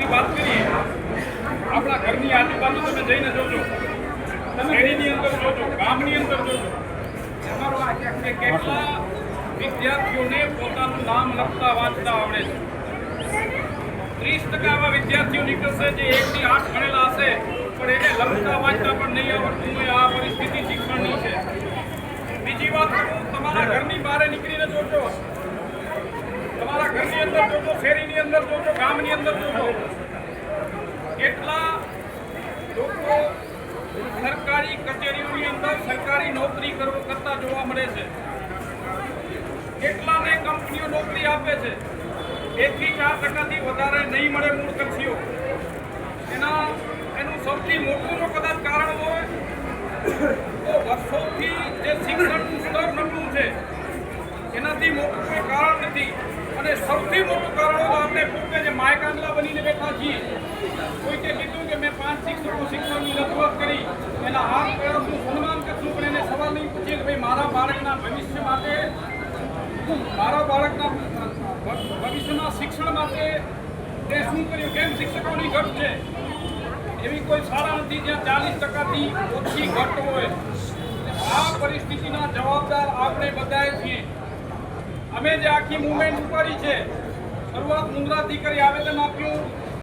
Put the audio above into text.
વાત કરીએ, આપણા ઘરની આજુબાજુ તમે જઈને જોજો. શેરીની અંદર જોજો, ગામની અંદર જોજો. કે કેટલા વિદ્યાર્થીઓને પોતાનું નામ લખતા, વાંચતા આવડે છે? ત્રીસ ટકા એવા વિદ્યાર્થીઓ નીકળશે જે એકથી આઠ ભણેલા હશે, પણ એને લખતા, વાંચતા પણ નહીં આવડતું આ પરિસ્થિતિ શિક્ષણની છે. બીજી વાત તમારા ઘરની બહાર નીકળીને જોજો તમારા ઘરની અંદર જોજો શેરીની અંદર જોજો, ગામની અંદર જોજો. કેટલા લોકો સરકારી કચેરીઓની અંદર સરકારી નોકરી કરવો કરતા જોવા મળે છે. કેટલાને કંપનીઓ નોકરી આપે છે. એકથી ચાર ટકાથી વધારે નહીં મળે મૂળ કચ્છીઓ એના, એનું સૌથી મોટું કદાચ કારણ હોય તો વર્ષોથી જે શિક્ષણનું સ્તર નબળું છે એનાથી મોટું કોઈ કારણ નથી અને સૌથી મોટું કારણ તો આપણે પોતે જે માયકાંગલા બનીને બેઠા છીએ, કોઈકે કીધું કે મેં પાંચ શિક્ષકો શિક્ષણની રજૂઆત કરી, એના હાથ પેરોનું સન્માન કરશું, પણ એને સવાલ નહીં પૂછીએ કે ભાઈ મારા બાળકના ભવિષ્ય માટે, મારા બાળકના ભવિષ્યના શિક્ષણ માટે તે શું કર્યું, કેમ શિક્ષકોની ઘટ છે? એવી કોઈ શાળા નથી જ્યાં ચાલીસ ટકાથી ઓછી ઘટ હોય. આ પરિસ્થિતિના જવાબદાર આપણે બધાએ છીએ. અમે જે આખી મુવમેન્ટ ઉપાડી છે શરૂઆત મુન્દ્રાથી કરી આવેદન આપ્યું.